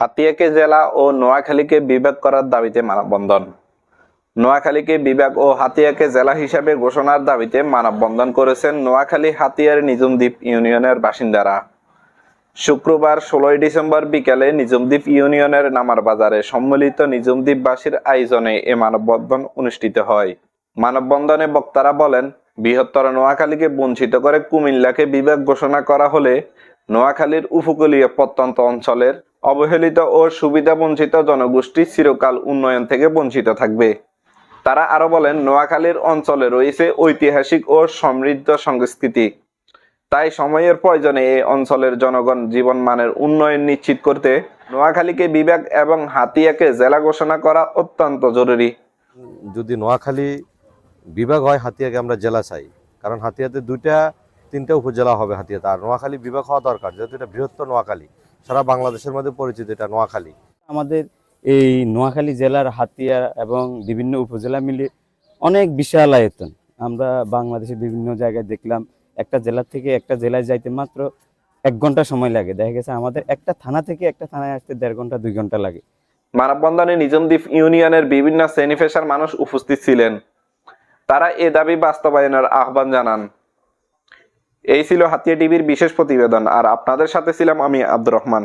হাতিয়াকে জেলা ও নোয়াখালীকে বিভাগ করার দাবিতে মানববন্ধন। নোয়াখালীকে বিভাগ ও হাতিয়াকে জেলা হিসাবে ঘোষণার দাবিতে মানববন্ধন করেছেন নোয়াখালী হাতিয়ার নিজুমদ্বীপ ইউনিয়নের বাসিন্দারা। শুক্রবার ষোলোই ডিসেম্বর বিকেলে নিজুমদ্বীপ ইউনিয়নের নামার বাজারে সম্মিলিত নিজুমদ্বীপবাসীর আয়োজনে এ মানববন্ধন অনুষ্ঠিত হয়। মানববন্ধনে বক্তারা বলেন, বৃহত্তর নোয়াখালীকে বঞ্চিত করে কুমিল্লাকে বিভাগ ঘোষণা করা হলে নোয়াখালীর উপকূলীয় প্রত্যন্ত অঞ্চলের অবহেলিত ও সুবিধা বঞ্চিত জনগোষ্ঠী চিরকাল উন্নয়ন থেকে বঞ্চিত থাকবে। তারা আরও বলেন, নোয়াখালীর অঞ্চলে রয়েছে ঐতিহাসিক ও সমৃদ্ধ সংস্কৃতি। তাই সময়ের প্রয়োজনে এই অঞ্চলের জনগণ জীবন মানের উন্নয়ন নিশ্চিত করতে নোয়াখালীকে বিভাগ এবং হাতিয়াকে জেলা ঘোষণা করা অত্যন্ত জরুরি। যদি নোয়াখালী বিভাগ হয়, হাতিয়াকে আমরা জেলা চাই। কারণ হাতিয়াতে দুইটা, তিনটা উপজেলা হবে হাতিয়াতে। আর নোয়াখালী বিভাগ হওয়া দরকার, যেহেতু এটা বৃহত্তর নোয়াখালী। সারা বাংলাদেশের মধ্যে পরিচিত এটা নোয়াখালী। আমাদের এই নোয়াখালী জেলার হাতিয়া এবং বিভিন্ন উপজেলা মিলে অনেক বিশাল আয়তন। আমরা বাংলাদেশের বিভিন্ন জায়গায় দেখলাম একটা জেলা থেকে একটা জেলায় যাইতে মাত্র এক ঘণ্টা সময় লাগে। দেখা গেছে আমাদের একটা থানা থেকে একটা থানায় আসতে দেড় ঘণ্টা দুই ঘণ্টা লাগে। মানববন্ধনে নিজমদ্বীপ ইউনিয়নের বিভিন্ন শ্রেণি পেশার মানুষ উপস্থিত ছিলেন। তারা এ দাবি বাস্তবায়নের আহ্বান জানান। এই ছিল হাতিয়া টিভির বিশেষ প্রতিবেদন। আর আপনাদের সাথে ছিলাম আমি আব্দুর রহমান।